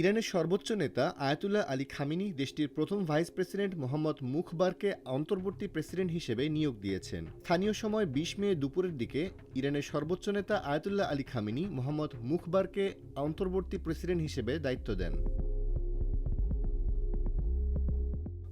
ইরানের সর্বোচ্চ নেতা আয়াতুল্লাহ আলী খামিনি দেশটির প্রথম ভাইস প্রেসিডেন্ট মোহাম্মদ মুখবারকে অন্তর্বর্তী প্রেসিডেন্ট হিসেবে নিয়োগ দিয়েছেন। স্থানীয় সময় বিশ মে দুপুরের দিকে ইরানের সর্বোচ্চ নেতা আয়াতুল্লাহ আলী খামিনি মোহাম্মদ মুখবারকে অন্তর্বর্তী প্রেসিডেন্ট হিসেবে দায়িত্ব দেন।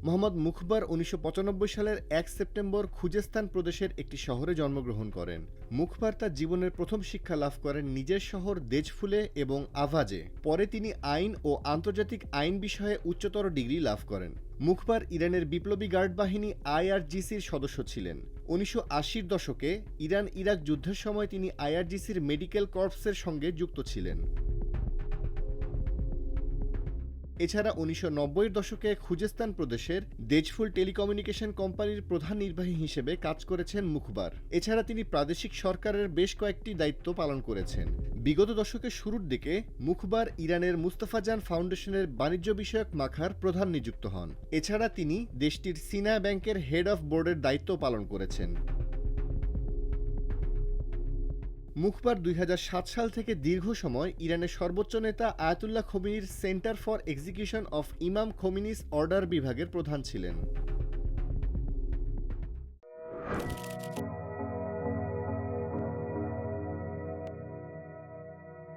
মোহাম্মদ মুখবার উনিশশো পঁচানব্বই সালের এক সেপ্টেম্বর খুজেস্তান প্রদেশের একটি শহরে জন্মগ্রহণ করেন। মুখবার তার জীবনের প্রথম শিক্ষা লাভ করেন নিজের শহর দেজফুলে এবং আভাজে। পরে তিনি আইন ও আন্তর্জাতিক আইন বিষয়ে উচ্চতর ডিগ্রি লাভ করেন। মুখবার ইরানের বিপ্লবী গার্ড বাহিনী আইআরজিসির সদস্য ছিলেন। উনিশশো দশকে ইরান ইরাক যুদ্ধের সময় তিনি আইআরজিসির মেডিকেল কর্পসের সঙ্গে যুক্ত ছিলেন। এছাড়া উনিশশো নব্বইয়ের দশকে খুজেস্তান প্রদেশের দেজফুল টেলিকমিউনিকেশন কোম্পানির প্রধান নির্বাহী হিসেবে কাজ করেছেন মুখবার। এছাড়া তিনি প্রাদেশিক সরকারের বেশ কয়েকটি দায়িত্ব পালন করেছেন। বিগত দশকের শুরুর দিকে মুখবার ইরানের মুস্তাফাজান ফাউন্ডেশনের বাণিজ্য বিষয়ক মাখার প্রধান নিযুক্ত হন। এছাড়া তিনি দেশটির সিনা ব্যাংকের হেড অফ বোর্ডের দায়িত্ব পালন করেছেন। মুখবার দুই হাজার সাত সাল থেকে দীর্ঘ সময় ইরানের সর্বোচ্চ নেতা Ayatollah খমিনির centre for execution of Imam Khomeini's order বিভাগের প্রধান ছিলেন।